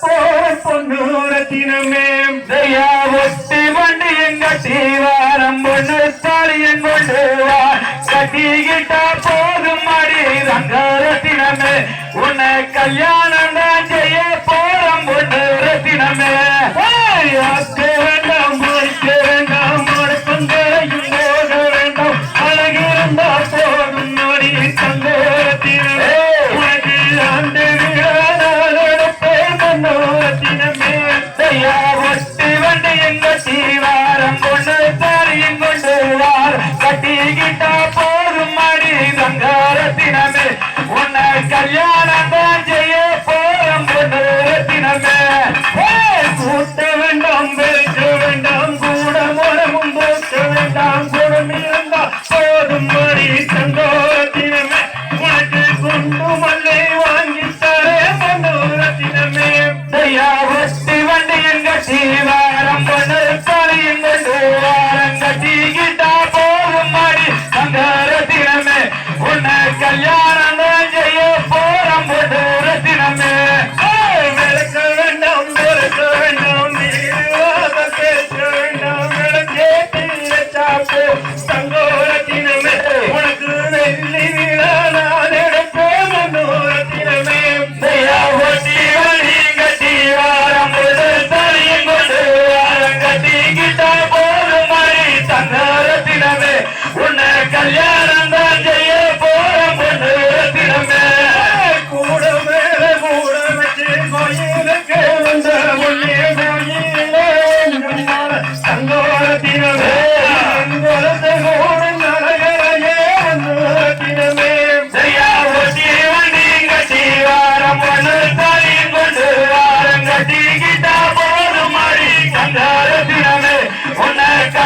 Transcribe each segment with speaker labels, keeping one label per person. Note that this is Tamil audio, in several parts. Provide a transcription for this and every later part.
Speaker 1: போர் பொன்னூரத்தினமே
Speaker 2: ஜெயா ஒட்டி வண்டி எங்க தீவாரம் பொண்ணு தாலியன் கொண்டு வா கட்டிக்கிட்டா போதும் அடி ரங்கரத்தினமே. உன்னை கல்யாணம் தான் செய்ய போறோம் பொண்ணு ரத்தினமே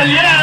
Speaker 2: yeah.